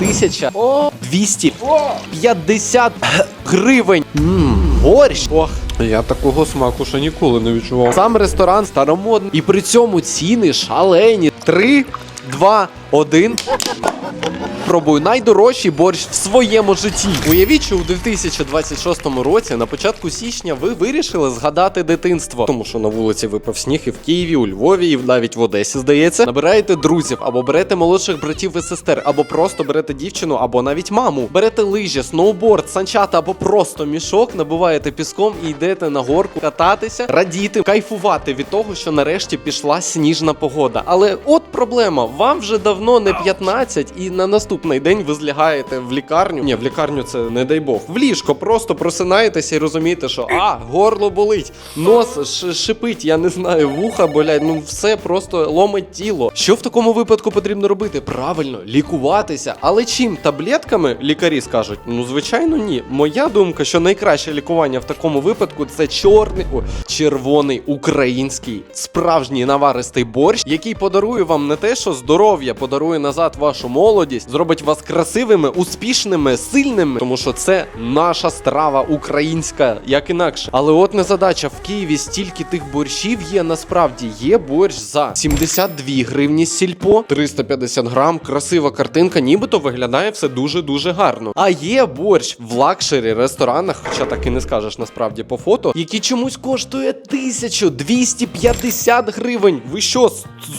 1250 гривень. Мм, борщ. Ох. Я такого смаку ще ніколи не відчував. Сам ресторан старомодний. І при цьому ціни шалені. 3, 2, 1. Пробую найдорожчий борщ в своєму житті. Уявіть, що у 2026 році, на початку січня, ви вирішили згадати дитинство, тому що на вулиці випав сніг і в Києві, у Львові, і навіть в Одесі, здається. Набираєте друзів або берете молодших братів і сестер, або просто берете дівчину, або навіть маму. Берете лижі, сноуборд, санчата або просто мішок, набиваєте піском і йдете на горку кататися, радіти, кайфувати від того, що нарешті пішла сніжна погода. Але от проблема: вам вже давно не 15, і на наступний день ви злягаєте в лікарню. Ні, в лікарню це не дай Бог. В ліжко просто просинаєтеся і розумієте, що а, горло болить, нос шипить, я не знаю, вуха болять. Ну все просто ломить тіло. Що в такому випадку потрібно робити? Правильно, лікуватися. Але чим таблетками лікарі скажуть? Ну звичайно, ні. Моя думка, що найкраще лікування в такому випадку це чорний, о, червоний український справжній наваристий борщ, який подарує вам не те, що здоров'я, подарує назад вашу молодість, зробить вас красивими, успішними, сильними, тому що це наша страва українська, як інакше. Але от не задача в Києві стільки тих борщів є. Насправді є борщ за 72 гривні сільпо, 350 грам, красива картинка, нібито виглядає все дуже дуже гарно. А є борщ в лакшері ресторанах, хоча так і не скажеш насправді по фото, який чомусь коштує 1250 гривень. Ви що,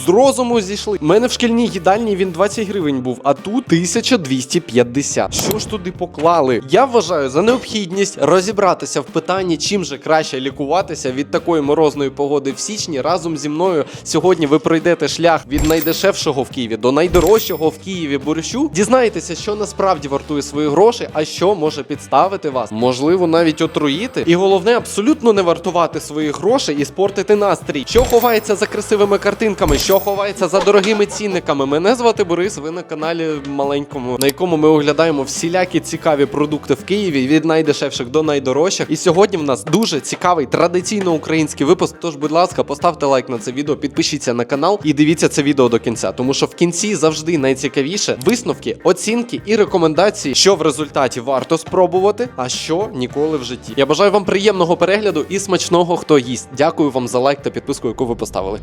з розуму зійшли? У мене в шкільній їдальні він 20 гривень був, а тут 1250. Що ж туди поклали? Я вважаю за необхідність розібратися в питанні, чим же краще лікуватися від такої морозної погоди в січні. Разом зі мною сьогодні ви пройдете шлях від найдешевшого в Києві до найдорожчого в Києві борщу. Дізнаєтеся, що насправді вартує свої гроші, а що може підставити вас, можливо, навіть отруїти. І головне, абсолютно не вартувати своїх грошей і спортити настрій. Що ховається за красивими картинками, що ховається за дорогими цінниками. Мене звати Борис. Ви на каналі маленькому, на якому ми оглядаємо всілякі цікаві продукти в Києві від найдешевших до найдорожчих. І сьогодні в нас дуже цікавий традиційно український випуск. Тож, будь ласка, поставте лайк на це відео, підпишіться на канал і дивіться це відео до кінця, тому що в кінці завжди найцікавіше висновки, оцінки і рекомендації, що в результаті варто спробувати, а що ніколи в житті. Я бажаю вам приємного перегляду і смачного, хто їсть. Дякую вам за лайк та підписку, яку ви поставили.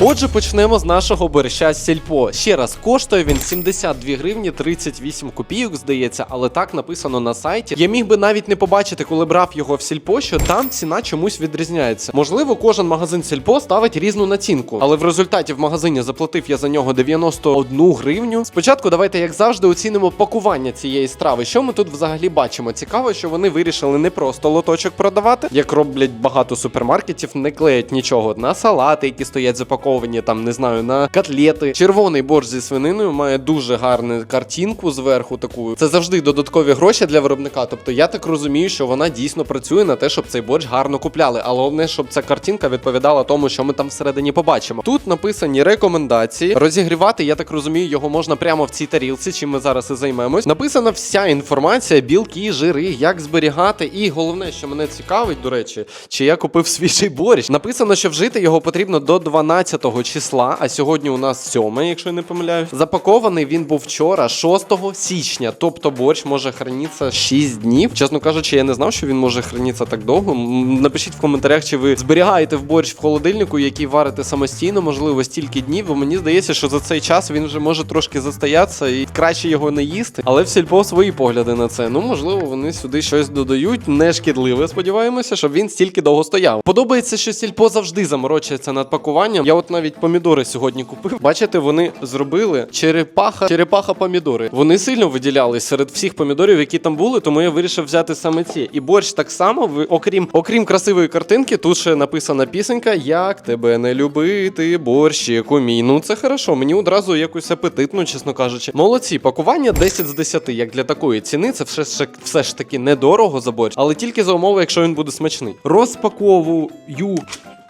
Отже, почнемо з нашого борща з сільпо. Ще раз коштує він 72 гривні 38 копійок, здається, але так написано на сайті. Я міг би навіть не побачити, коли брав його в сільпо, що там ціна чомусь відрізняється. Можливо, кожен магазин сільпо ставить різну націнку, але в результаті в магазині заплатив я за нього 91 гривню. Спочатку давайте, як завжди, оцінимо пакування цієї страви. Що ми тут взагалі бачимо? Цікаво, що вони вирішили не просто лоточок продавати, як роблять багато супермаркетів, не клеять нічого на салати, які стоять запаковані, там не знаю, на котлети. Червоний борщ зі свининою має дуже гарну картинку зверху. Таку це завжди додаткові гроші для виробника. Тобто я так розумію, що вона дійсно працює на те, щоб цей борщ гарно купляли. Але головне, щоб ця картинка відповідала тому, що ми там всередині побачимо. Тут написані рекомендації. Розігрівати, я так розумію, його можна прямо в цій тарілці, чим ми зараз і займемось. Написана вся інформація, білки, жири, як зберігати. І головне, що мене цікавить, до речі, чи я купив свіжий борщ. Написано, що вжити його потрібно до 12 числа, а сьогодні у нас 7, якщо не помиляюсь. Запакований він був вчора, 6 січня. Тобто борщ може хранитися 6 днів. Чесно кажучи, я не знав, що він може хранитися так довго. Напишіть в коментарях, чи ви зберігаєте в борщ в холодильнику, який варите самостійно, можливо, стільки днів. Бо мені здається, що за цей час він вже може трошки застоятися і краще його не їсти. Але в сільпо свої погляди на це. Ну, можливо, вони сюди щось додають, не шкідливе. Сподіваємося, щоб він стільки довго стояв. Подобається, що сільпо завжди заморочується над пакуванням. Я от навіть помідори сьогодні купив. Бачите, вони зробили черепаха, черепаха помідори. Вони сильно виділялись серед всіх помідорів, які там були, тому я вирішив взяти саме ці. І борщ так само, ви, окрім, окрім красивої картинки, тут ще написана пісенька Як тебе не любити, борщику мій. Ну це хорошо. Мені одразу якось апетитно, чесно кажучи. Молодці, пакування 10 з 10, як для такої ціни, це все ж, все ж таки недорого за борщ, але тільки за умови, якщо він буде смачний. Розпаковую.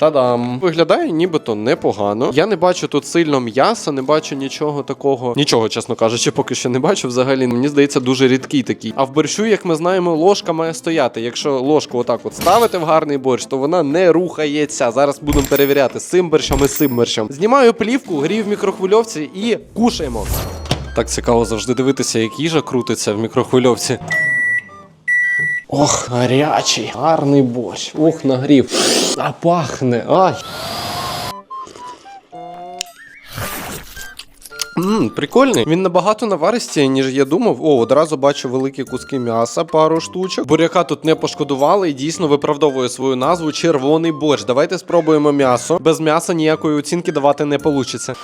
Та-дам! Виглядає нібито непогано. Я не бачу тут сильно м'яса, не бачу нічого такого. Нічого, чесно кажучи, поки що не бачу. Взагалі, мені здається, дуже рідкий такий. А в борщу, як ми знаємо, ложка має стояти. Якщо ложку отак от ставити в гарний борщ, то вона не рухається. Зараз будемо перевіряти з цим борщом і з борщом. Знімаю плівку, грію в мікрохвильовці і кушаємо. Так цікаво завжди дивитися, як їжа крутиться в мікрохвильовці. Ох, гарячий, гарний борщ. Ох, нагрів. А пахне. Ай. Ммм, прикольний. Він набагато наваристіє, ніж я думав. О, одразу бачу великі куски м'яса, пару штучок. Буряка тут не пошкодували і дійсно виправдовує свою назву червоний борщ. Давайте спробуємо м'ясо. Без м'яса ніякої оцінки давати не вийде.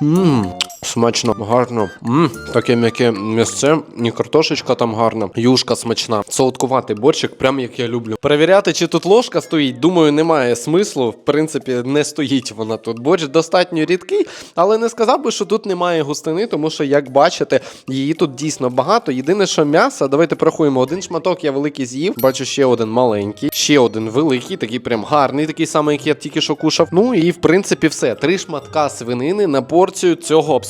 Ммм, смачно, гарно. Ммм, таке м'яке м'ясце, і картошечка там гарна, юшка смачна. Солодкуватий борщик, прям як я люблю. Перевіряти, чи тут ложка стоїть, думаю, немає смислу. В принципі, не стоїть вона тут. Борщ достатньо рідкий, але не сказав би, що тут немає густини, тому що, як бачите, її тут дійсно багато. Єдине, що м'ясо, давайте порахуємо. Один шматок я великий з'їв. Бачу ще один маленький, ще один великий, такий прям гарний, такий самий, як я тільки що кушав. Ну і в принципі все. Три шматка свинини на порцію. Цього абсолютно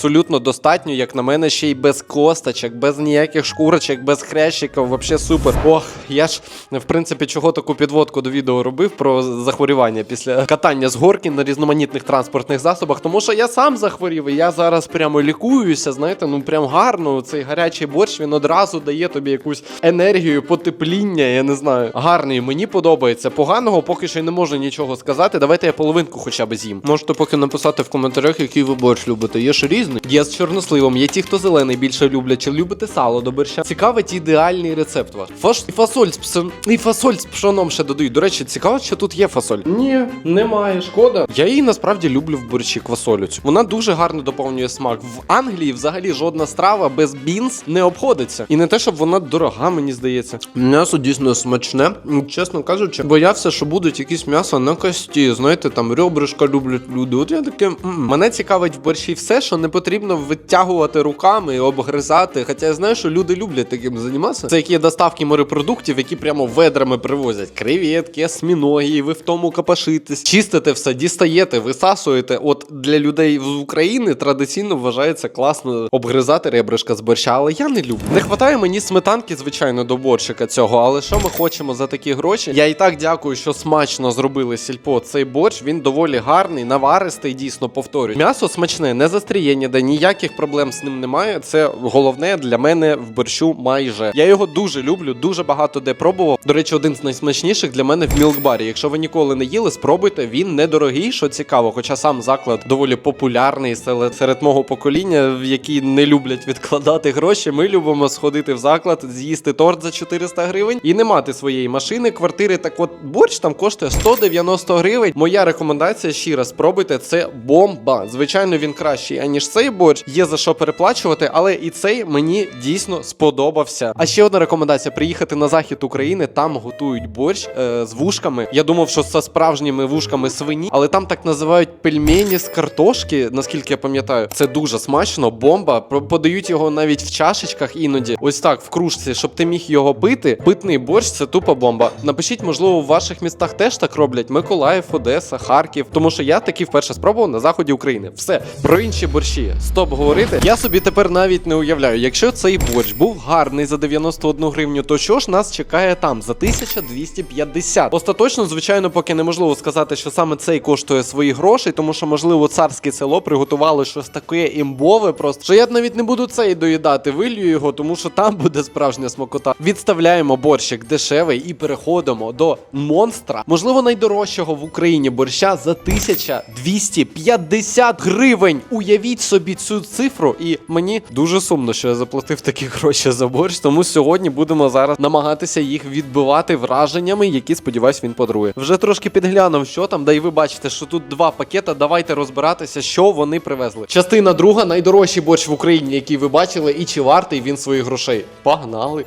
достатньо, як на мене, ще й без косточок, без ніяких шкурочок, без хрящиків. Вообще супер. Ох, я ж в принципі чого таку підводку до відео робив про захворювання після катання з горки на різноманітних транспортних засобах, тому що я сам захворів, і я зараз прямо лікуюся. Знаєте, ну прям гарно. Цей гарячий борщ він одразу дає тобі якусь енергію, потепління. Я не знаю. Гарний, мені подобається. Поганого поки що й не можу нічого сказати. Давайте я половинку хоча б з'їм. Можете поки написати в коментарях, який ви борщ любите. Є ж різний. Є з чорносливом, є ті, хто зелений більше люблять, чи любите сало до борща. Цікавить ідеальний рецепт ваш. Фаш... І фасоль з псом... І фасоль з пшоном ще додають. До речі, цікаво, що тут є фасоль. Ні, немає, шкода. Я її насправді люблю в борщі квасолю. Вона дуже гарно доповнює смак. В Англії взагалі жодна страва без бінс не обходиться. І не те, щоб вона дорога, мені здається. М'ясо дійсно смачне. Чесно кажучи, боявся, що будуть якісь м'ясо на кості. Знаєте, там ребришка люблять люди. От я таке. м. Мене цікавить в борщі все, що не потрібно витягувати руками і обгризати. Хоча я знаю, що люди люблять таким займатися. Це які доставки морепродуктів, які прямо ведрами привозять. Креветки, осьміноги, ви в тому капашитесь, чистите все, дістаєте, висасуєте. От для людей з України традиційно вважається класно обгризати ребришка з борща, але я не люблю. Не вистачає мені сметанки, звичайно, до борщика цього. Але що ми хочемо за такі гроші? Я і так дякую, що смачно зробили сільпо. Цей борщ він доволі гарний, наваристий, дійсно повторюю. М'ясо смачне, не застріє ніде, ніяких проблем з ним немає. Це головне для мене в борщу майже. Я його дуже люблю, дуже багато де пробував. До речі, один з найсмачніших для мене в мілкбарі. Якщо ви ніколи не їли, спробуйте. Він недорогий, що цікаво. Хоча сам заклад доволі популярний серед, мого покоління, в які не люблять відкладати гроші. Ми любимо сходити в заклад, з'їсти торт за 400 гривень і не мати своєї машини, квартири. Так от борщ там коштує 190 гривень. Моя рекомендація раз спробуйте. Це бомба. Звичайно, він кращий аніж цей борщ. Є за що переплачувати, але і цей мені дійсно сподобався. А ще одна рекомендація: приїхати на захід України. Там готують борщ е, з вушками. Я думав, що це справжніми вушками свині, але там так називають пельмені з картошки. Наскільки я пам'ятаю, це дуже смачно. Бомба. Подають його навіть в чашечках іноді. Ось так в кружці, щоб ти міг його пити. Питний борщ це тупа бомба. Напишіть, можливо, в ваших містах теж так роблять. Миколаїв, Одеса, Харків. Тому що я таки вперше спробував на заході України. Все про інші борщі. Стоп говорити. Я собі тепер навіть не уявляю. Якщо цей борщ був гарний за 91 гривню, то що ж нас чекає там за 1250? Остаточно, звичайно, поки неможливо сказати, що саме цей коштує свої гроші, тому що, можливо, царське село приготувало щось таке імбове, просто що я навіть не буду цей доїдати, вилью його, тому що там буде справжня смакота. Відставляємо борщик дешевий і переходимо до монстра, можливо, найдорожчого в Україні борща за 1250 гривень. Уявіть собі цю цифру, і мені дуже сумно, що я заплатив такі гроші за борщ. Тому сьогодні будемо зараз намагатися їх відбивати враженнями, які сподіваюсь він подарує. Вже трошки підглянув, що там, да і ви бачите, що тут два пакета. Давайте розбиратися, що вони привезли. Частина друга найдорожчий борщ в Україні, який ви бачили, і чи вартий він своїх грошей. Погнали!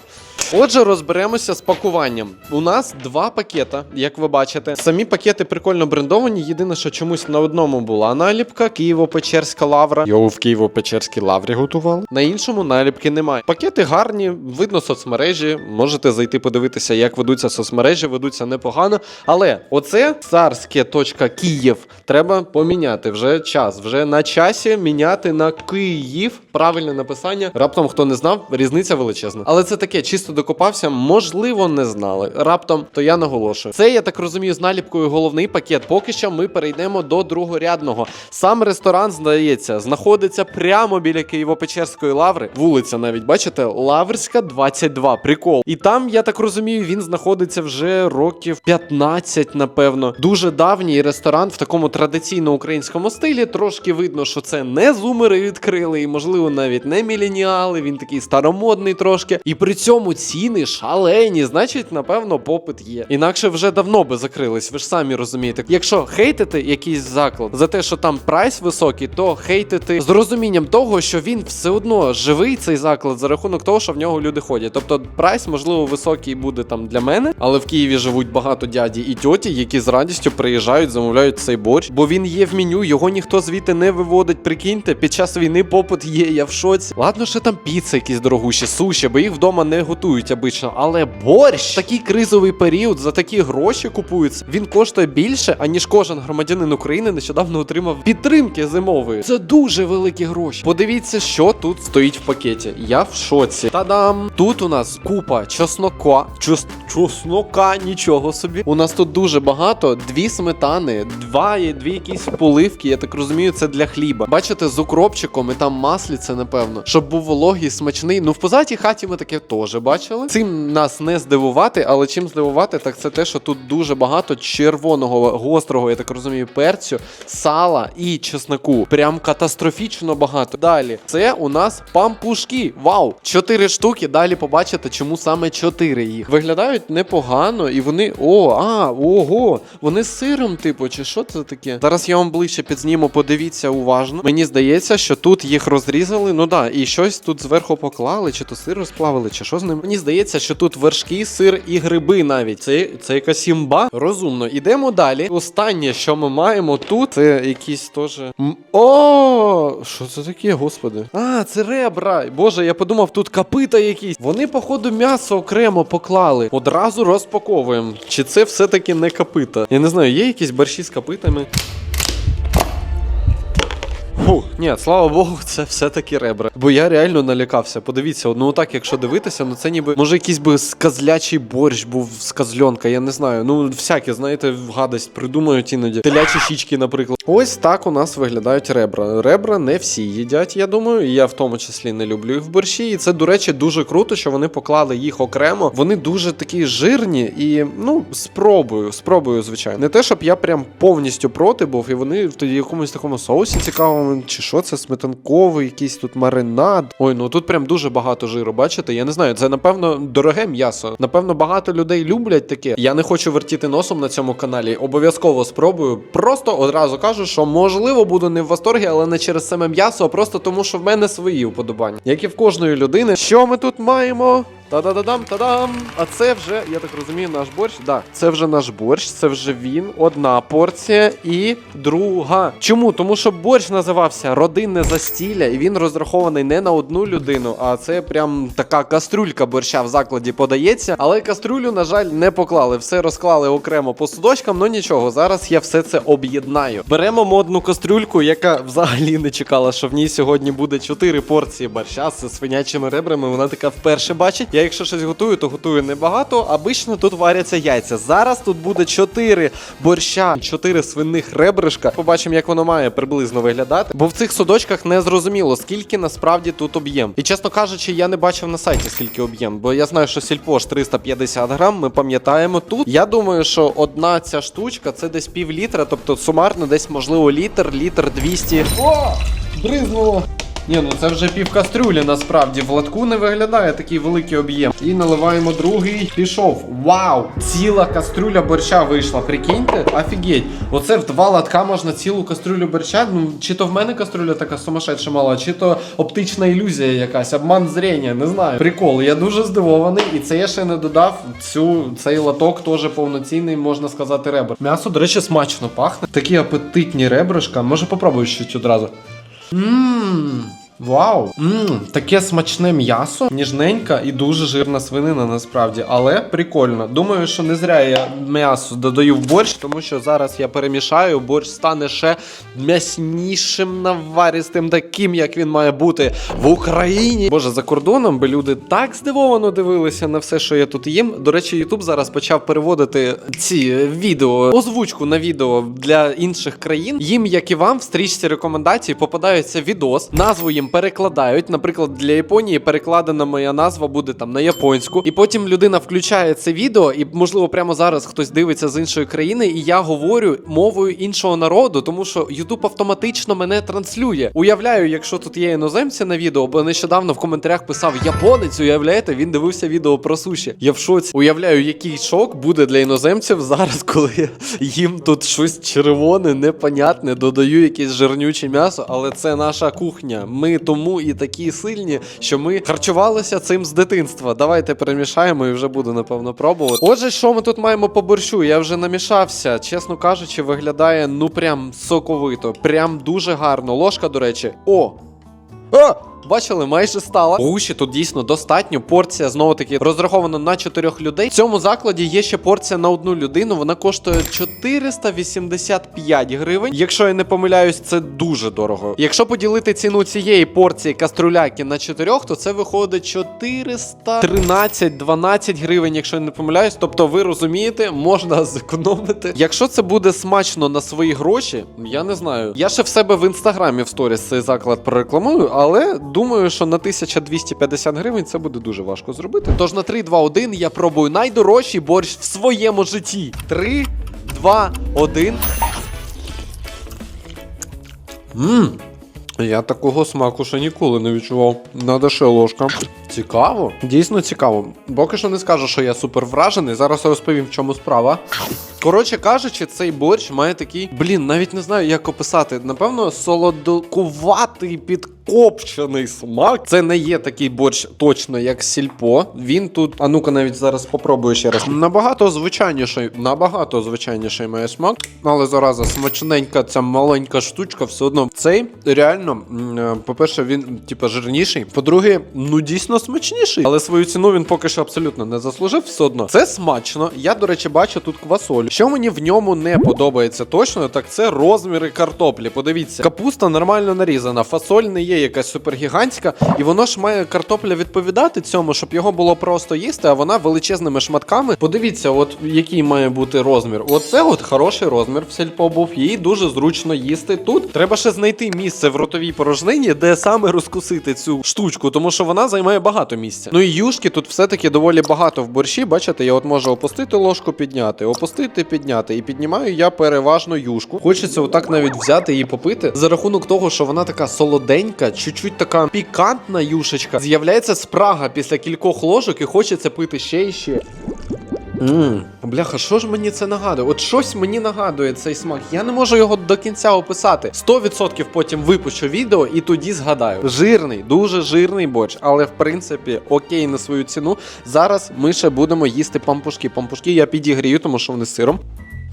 Отже, розберемося з пакуванням. У нас два пакета, як ви бачите. Самі пакети прикольно брендовані. Єдине, що чомусь на одному була наліпка Києво-Печерська лавра. Його в Києво-Печерській лаврі готували. На іншому наліпки немає. Пакети гарні, видно соцмережі. Можете зайти подивитися, як ведуться соцмережі, ведуться непогано. Але оце царське.київ треба поміняти. Вже час. Вже на часі міняти на Київ. Правильне написання. Раптом хто не знав, різниця величезна. Але це таке чисто докопався, можливо, не знали. Раптом, то я наголошую. Це я так розумію, з наліпкою головний пакет. Поки що ми перейдемо до другорядного. Сам ресторан, здається, знаходиться прямо біля Києво-Печерської лаври. Вулиця навіть бачите, Лаврська 22. Прикол. І там, я так розумію, він знаходиться вже років 15, напевно. Дуже давній ресторан в такому традиційно українському стилі. Трошки видно, що це не зумери відкрили, і можливо навіть не міленіали. Він такий старомодний трошки. І при цьому ціни шалені. Значить, напевно, попит є. Інакше вже давно би закрились. Ви ж самі розумієте. Якщо хейтити якийсь заклад за те, що там прайс високий, то хейтити з розумінням того, що він все одно живий цей заклад за рахунок того, що в нього люди ходять. Тобто прайс, можливо, високий буде там для мене, але в Києві живуть багато дяді і тьоті, які з радістю приїжджають, замовляють цей борщ, бо він є в меню, його ніхто звідти не виводить. Прикиньте, під час війни попит є, я в шоці. Ладно, що там піци якісь дорогущі, суші, бо їх вдома не готують обично. Але борщ, такий кризовий період, за такі гроші купується. Він коштує більше, аніж кожен громадянин України нещодавно отримав підтримки зимової. Це дуже великі гроші. Подивіться, що тут стоїть в пакеті. Я в шоці. Та-дам! Тут у нас купа чеснока. Чос... Чеснока, нічого собі. У нас тут дуже багато. Дві сметани, два і дві якісь поливки. Я так розумію, це для хліба. Бачите, з укропчиком і там масліце, напевно, щоб був вологий, смачний. Ну в позатій хаті ми таке теж бачили. Цим нас не здивувати, але чим здивувати, так це те, що тут дуже багато червоного, гострого, я так розумію, перцю, сала і чесноку. Прям катастрофічно багато. Далі це у нас пампушки. Вау! Чотири штуки. Далі побачите, чому саме чотири їх. Виглядають непогано, і вони. О, а, ого! Вони з сиром, типу, чи що це таке? Зараз я вам ближче підзніму, подивіться уважно. Мені здається, що тут їх розрізали. Ну да, і щось тут зверху поклали, чи то сир розплавили, чи що з ним. Мені здається, що тут вершки, сир і гриби навіть. Це, це якась імба. Розумно. Ідемо далі. Останнє, що ми маємо тут, це якісь теж. О, що це таке, господи? А, це ребра. Боже, я подумав, тут капита якісь. Вони, походу, м'ясо окремо поклали. Одразу розпаковуємо. Чи це все-таки не капита? Я не знаю, є якісь борщі з капитами. Фу, ні, слава Богу, це все-таки ребра. Бо я реально налякався. Подивіться, ну так, якщо дивитися, ну це ніби може якийсь би сказлячий борщ був з козльонка, я не знаю. Ну, всяке, знаєте, гадость придумають іноді. Телячі щічки, наприклад. Ось так у нас виглядають ребра. Ребра не всі їдять, я думаю. І я в тому числі не люблю їх в борщі. І це, до речі, дуже круто, що вони поклали їх окремо. Вони дуже такі жирні і ну, спробую, спробую, звичайно. Не те, щоб я прям повністю проти був, і вони в тоді якомусь такому соусі цікавому, чи що це сметанковий, якийсь тут маринад. Ой, ну тут прям дуже багато жиру, бачите? Я не знаю, це напевно дороге м'ясо. Напевно, багато людей люблять таке. Я не хочу вертіти носом на цьому каналі. Обов'язково спробую. Просто одразу кажу, що можливо буду не в восторгі, але не через саме м'ясо, а просто тому, що в мене свої вподобання. Як і в кожної людини. Що ми тут маємо? Та-да-да-дам, та-дам! А це вже, я так розумію, наш борщ. Да, це вже наш борщ, це вже він. Одна порція і друга. Чому? Тому що борщ називався родинне застілля, і він розрахований не на одну людину, а це прям така кастрюлька борща в закладі подається. Але кастрюлю, на жаль, не поклали. Все розклали окремо по судочкам, ну нічого. Зараз я все це об'єднаю. Беремо модну кастрюльку, яка взагалі не чекала, що в ній сьогодні буде 4 порції борща з свинячими ребрами. Вона така вперше бачить. Я якщо щось готую, то готую небагато. Обично тут варяться яйця. Зараз тут буде 4 борща, 4 свиних ребришка. Побачимо, як воно має приблизно виглядати. Бо в цих судочках не зрозуміло, скільки насправді тут об'єм. І чесно кажучи, я не бачив на сайті, скільки об'єм, бо я знаю, що сільпош 350 грам. Ми пам'ятаємо тут. Я думаю, що одна ця штучка це десь пів літра, тобто сумарно десь можливо літр, літр 200. О! Бризнуло! Ні, ну це вже пів кастрюлі насправді. В латку не виглядає такий великий об'єм. І наливаємо другий. Пішов. Вау! Ціла кастрюля борща вийшла. Прикиньте? Офігеть. Оце в два латка можна цілу кастрюлю борща. Ну, чи то в мене кастрюля така сумасшедша мала, чи то оптична ілюзія якась, обман зрення, не знаю. Прикол, я дуже здивований, і це я ще не додав. Цю цей латок теж повноцінний, можна сказати, ребр. М'ясо, до речі, смачно пахне. Такі апетитні ребришка. Може попробую щось одразу. Ммм. Вау! Мм, таке смачне м'ясо, ніжненька і дуже жирна свинина насправді. Але прикольно. Думаю, що не зря я м'ясо додаю в борщ, тому що зараз я перемішаю, борщ стане ще м'яснішим, наваристим, таким, як він має бути в Україні. Боже, за кордоном би люди так здивовано дивилися на все, що я тут їм. До речі, Ютуб зараз почав переводити ці відео, озвучку на відео для інших країн. Їм, як і вам, в стрічці рекомендацій попадається відос, назву їм перекладають. Наприклад, для Японії перекладена моя назва буде там на японську, і потім людина включає це відео, і можливо прямо зараз хтось дивиться з іншої країни, і я говорю мовою іншого народу, тому що Ютуб автоматично мене транслює. Уявляю, якщо тут є іноземці на відео, бо нещодавно в коментарях писав японець, уявляєте, він дивився відео про суші. Я в шоці. Уявляю, який шок буде для іноземців зараз, коли їм тут щось червоне, непонятне, додаю якесь жирнюче м'ясо, але це наша кухня. Ми тому і такі сильні, що ми харчувалися цим з дитинства. Давайте перемішаємо і вже буду напевно пробувати. Отже, що ми тут маємо по борщу? Я вже намішався. Чесно кажучи, виглядає ну прям соковито, прям дуже гарно. Ложка, до речі, о! А! Бачили, майже стала. Гуші тут дійсно достатньо. Порція знову таки розрахована на чотирьох людей. В цьому закладі є ще порція на одну людину. Вона коштує 485 гривень. Якщо я не помиляюсь, це дуже дорого. Якщо поділити ціну цієї порції каструляки на чотирьох, то це виходить 413-12 гривень, якщо я не помиляюсь. Тобто, ви розумієте, можна зекономити. Якщо це буде смачно на свої гроші, я не знаю. Я ще в себе в інстаграмі в сторіс цей заклад прорекламую, але думаю, що на 1250 гривень це буде дуже важко зробити. Тож на 3, 2, 1 я пробую найдорожчий борщ в своєму житті. 3, 2, 1. Мм. Я такого смаку ще ніколи не відчував. Надо ще ложка. Цікаво. Дійсно цікаво. Поки що не скажу, що я супер вражений. Зараз розповім, в чому справа. Коротше кажучи, цей борщ має такий, блін, навіть не знаю, як описати. Напевно, солодкуватий підкопчений смак. Це не є такий борщ точно, як сільпо. Він тут, а ну-ка, навіть зараз попробую ще раз. Набагато звичайніший, набагато звичайніший має смак. Але зараза, смачненька ця маленька штучка, все одно. Цей реально, м, е, по-перше, він типа жирніший. По-друге, ну дійсно смачніший. Але свою ціну він поки що абсолютно не заслужив. Все одно. Це смачно. Я, до речі, бачу тут квасоль. Що мені в ньому не подобається точно, так це розміри картоплі. Подивіться, капуста нормально нарізана, фасоль не є якась супергігантська, і воно ж має картопля відповідати цьому, щоб його було просто їсти, а вона величезними шматками. Подивіться, от який має бути розмір. Оце от хороший розмір в сільпо був. Її дуже зручно їсти. Тут треба ще знайти місце в ротовій порожнині, де саме розкусити цю штучку, тому що вона займає багато місця. Ну і юшки тут все-таки доволі багато в борщі. Бачите, я от можу опустити ложку, підняти, опустити, підняти. І піднімаю я переважно юшку. Хочеться отак навіть взяти її попити. За рахунок того, що вона така солоденька, чуть-чуть така пікантна юшечка. З'являється спрага після кількох ложок і хочеться пити ще і ще. Ммм, бляха, що ж мені це нагадує? От щось мені нагадує цей смак. Я не можу його до кінця описати. 100% потім випущу відео і тоді згадаю. Жирний, дуже жирний борщ, але в принципі окей на свою ціну. Зараз ми ще будемо їсти пампушки. Пампушки я підігрію, тому що вони з сиром.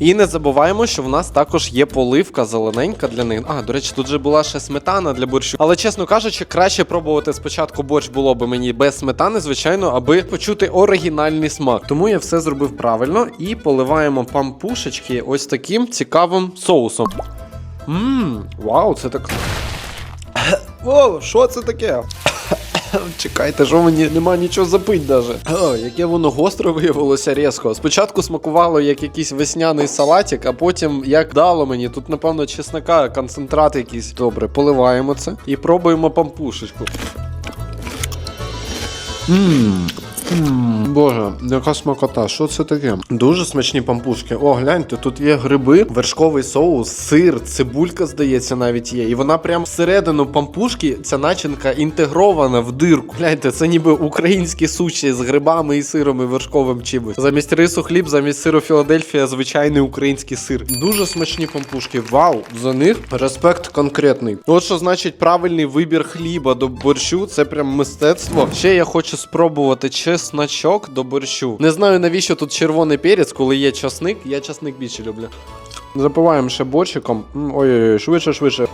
І не забуваємо, що в нас також є поливка зелененька для них. А, до речі, тут же була ще сметана для борщу. Але чесно кажучи, краще пробувати спочатку борщ було би мені без сметани, звичайно, аби почути оригінальний смак. Тому я все зробив правильно і поливаємо пампушечки ось таким цікавим соусом. Ммм, вау, це так. О, що це таке? Чекайте, що мені нема нічого запить даже. О, яке воно гостро виявилося різко. Спочатку смакувало як якийсь весняний салатик, а потім як дало мені. Тут, напевно, чеснока, концентрат якийсь. Добре, поливаємо це і пробуємо пампушечку. Ммм. Боже, яка смакота, що це таке? Дуже смачні пампушки. О, гляньте, тут є гриби, вершковий соус, сир, цибулька, здається, навіть є. І вона прям всередину пампушки, ця начинка інтегрована в дирку. Гляньте, це ніби українські суші з грибами і сиром і вершковим чимось. Замість рису хліб, замість сиру Філадельфія, звичайний український сир. Дуже смачні пампушки. Вау! За них респект конкретний. От що значить правильний вибір хліба до борщу, це прям мистецтво. Ще я хочу спробувати чесночок до борщу. Не знаю навіщо тут червоний перець, коли є часник. Я часник більше люблю. Запиваємо ще борщиком. Ой-ой-ой, швидше, швидше.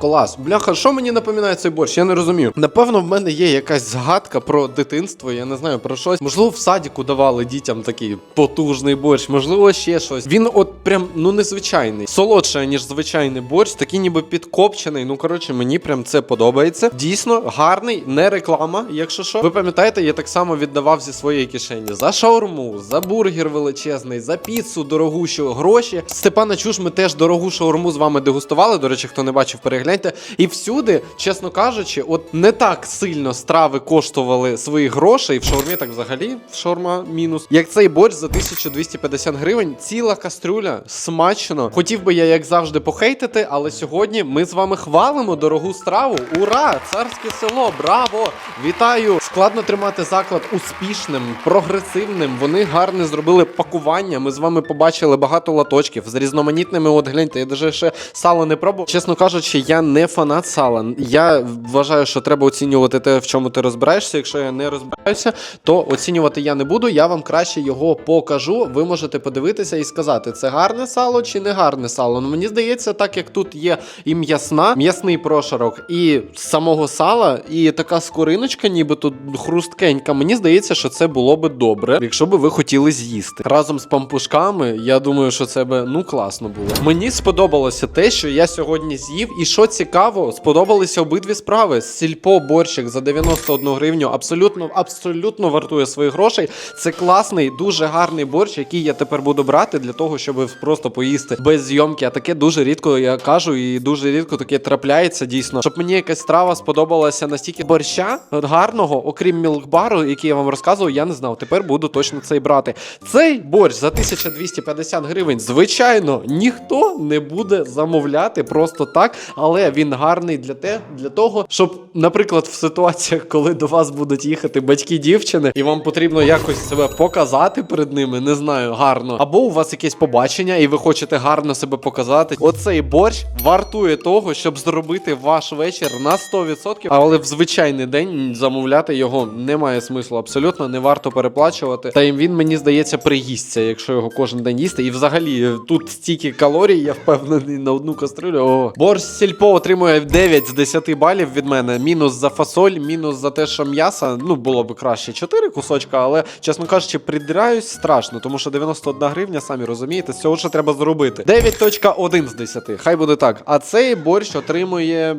Клас. Бляха, що мені напоминає цей борщ? Я не розумію. Напевно, в мене є якась згадка про дитинство, я не знаю про щось. Можливо, в садіку давали дітям такий потужний борщ, можливо, ще щось. Він от прям ну незвичайний. Солодше, ніж звичайний борщ, такий ніби підкопчений. Ну коротше, мені прям це подобається. Дійсно, гарний, не реклама, якщо що. Ви пам'ятаєте, я так само віддавав зі своєї кишені за шаурму, за бургер величезний, за піцу дорогущу гроші. Степана Чуш, ми теж дорогу шаурму з вами дегустували. До речі, хто не бачив, перегляньте. І всюди, чесно кажучи, от не так сильно страви коштували своїх грошей. В шаурмі так взагалі шаурма мінус. Як цей борщ за 1250 гривень, ціла кастрюля, смачно. Хотів би я, як завжди, похейтити, але сьогодні ми з вами хвалимо дорогу страву. Ура! Царське село! Браво! Вітаю! Складно тримати заклад успішним, прогресивним. Вони гарне зробили пакування. Ми з вами побачили багато латочків з різноманітними. От гляньте, я даже ще сало не пробував. Чесно кажучи, я не фанат сала. Я вважаю, що треба оцінювати те, в чому ти розбираєшся. Якщо я не розбираюся, то оцінювати я не буду. Я вам краще його покажу. Ви можете подивитися і сказати, це гарне сало чи не гарне сало. Ну мені здається, так як тут є і м'ясна, м'ясний прошарок, і самого сала, і така скориночка, ніби тут хрусткенька. Мені здається, що це було би добре, якщо би ви хотіли з'їсти. Разом з пампушками, я думаю, що це би ну класно було. Мені сподобалося те, що я сьогодні з'їв, і що цікаво, сподобалися обидві справи. Сільпо борщик за 91 гривню абсолютно абсолютно вартує своїх грошей. Це класний, дуже гарний борщ, який я тепер буду брати для того, щоб просто поїсти без зйомки. А таке дуже рідко я кажу, і дуже рідко таке трапляється дійсно. Щоб мені якась страва сподобалася настільки борща гарного, окрім мілкбару, який я вам розказував, я не знав. Тепер буду точно цей брати. Цей борщ за 1250 гривень, звичайно, ніхто не буде замовляти просто так, але він гарний для те, для того, щоб, наприклад, в ситуаціях, коли до вас будуть їхати батьки дівчини, і вам потрібно якось себе показати перед ними, не знаю, гарно. Або у вас якесь побачення, і ви хочете гарно себе показати. Оцей борщ вартує того, щоб зробити ваш вечір на 100%, але в звичайний день замовляти його немає смислу абсолютно, не варто переплачувати. Та й він мені здається приїсться, якщо його кожен день їсти. І взагалі тут стільки калорій, я впевнений на одну кастрюлю. О. Борщ сільпо отримує 9 з 10 балів від мене. Мінус за фасоль, мінус за те, що м'яса. Ну було б краще 4 кусочка, але чесно кажучи, придираюсь страшно, тому що 91 гривня, самі розумієте, з цього ще треба зробити. 9.1 з 10. Хай буде так. А цей борщ отримує.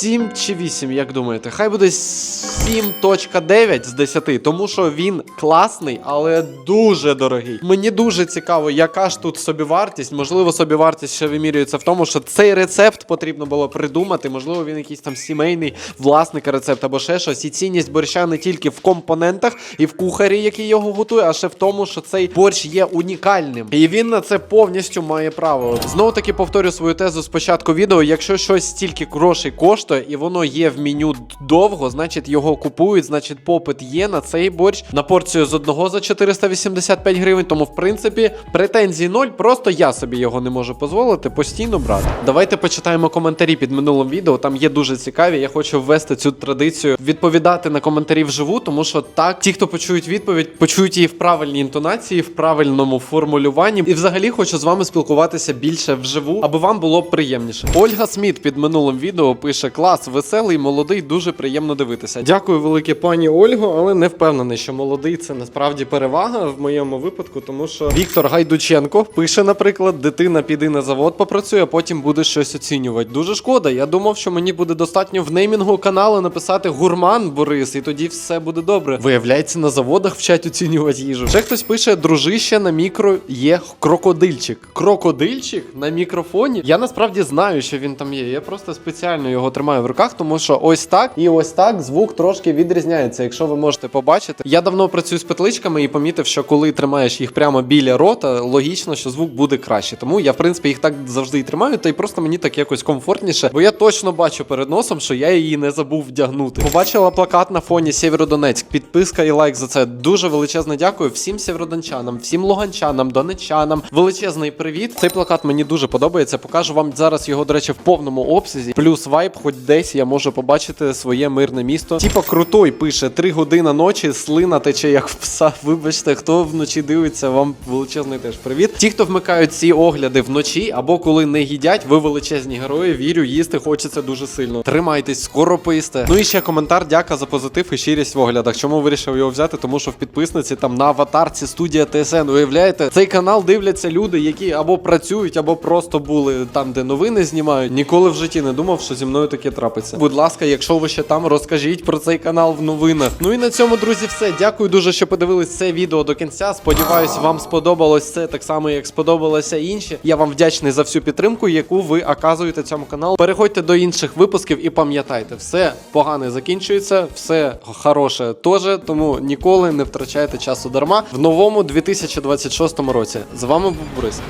7 чи 8, як думаєте? Хай буде 7.9 з 10, тому що він класний, але дуже дорогий. Мені дуже цікаво, яка ж тут собівартість. Можливо, собівартість ще вимірюється в тому, що цей рецепт потрібно було придумати. Можливо, він якийсь там сімейний власника рецепт або ще щось. І цінність борща не тільки в компонентах і в кухарі, який його готує, а ще в тому, що цей борщ є унікальним. І він на це повністю має право. Знову таки повторю свою тезу з початку відео. Якщо щось стільки грошей коштує і воно є в меню довго, значить його купують, значить попит є на цей борщ на порцію з одного за 485 гривень. Тому, в принципі, претензій ноль. Просто я собі його не можу дозволити постійно брати. Давайте почитаємо коментарі під минулим відео. Там є дуже цікаві. Я хочу ввести цю традицію відповідати на коментарі вживу, тому що так, ті, хто почують відповідь, почують її в правильній інтонації, в правильному формулюванні. І взагалі хочу з вами спілкуватися більше вживу, аби вам було приємніше. Ольга Сміт під минулим відео пише: клас, веселий, молодий, дуже приємно дивитися. Дякую, велике пані Ольго, але не впевнений, що молодий це насправді перевага в моєму випадку, тому що Віктор Гайдученко пише, наприклад, дитина піди на завод, попрацює, а потім буде щось оцінювати. Дуже шкода. Я думав, що мені буде достатньо в неймінгу каналу написати гурман Борис, і тоді все буде добре. Виявляється, на заводах вчать оцінювати їжу. Ще хтось пише: дружище на мікро є крокодильчик. Крокодильчик на мікрофоні. Я насправді знаю, що він там є. Я просто спеціально його тримаю в руках, тому що ось так і ось так звук трошки відрізняється. Якщо ви можете побачити, я давно працюю з петличками і помітив, що коли тримаєш їх прямо біля рота, логічно, що звук буде краще. Тому я, в принципі, їх так завжди і тримаю, та й просто мені так якось комфортніше, бо я точно бачу перед носом, що я її не забув вдягнути. Побачила плакат на фоні Сєвєродонецьк. Підписка і лайк за це. Дуже величезне дякую всім сєвєродончанам, всім луганчанам, донечанам. Величезний привіт. Цей плакат мені дуже подобається. Покажу вам зараз його, до речі, в повному обсязі. Плюс вайб. хоч десь я можу побачити своє мирне місто. Типа крутой пише 3 години ночі, слина тече як в пса. Вибачте, хто вночі дивиться, вам величезний теж привіт. Ті, хто вмикають ці огляди вночі або коли не їдять, ви величезні герої. Вірю, їсти хочеться дуже сильно. Тримайтесь, скоро поїсте. Ну і ще коментар. Дяка за позитив і щирість в оглядах. Чому вирішив його взяти? Тому що в підписниці там на аватарці студія ТСН. Уявляєте, цей канал дивляться люди, які або працюють, або просто були там, де новини знімають. Ніколи в житті не думав, що зі мною таке трапиться. Будь ласка, якщо ви ще там, розкажіть про цей канал в новинах. Ну і на цьому, друзі, все. Дякую дуже, що подивились це відео до кінця. Сподіваюсь, вам сподобалось це так само, як сподобалося інші. Я вам вдячний за всю підтримку, яку ви оказуєте цьому каналу. Переходьте до інших випусків і пам'ятайте, все погане закінчується, все хороше теж. Тому ніколи не втрачайте часу дарма в новому 2026 році. З вами був Борис.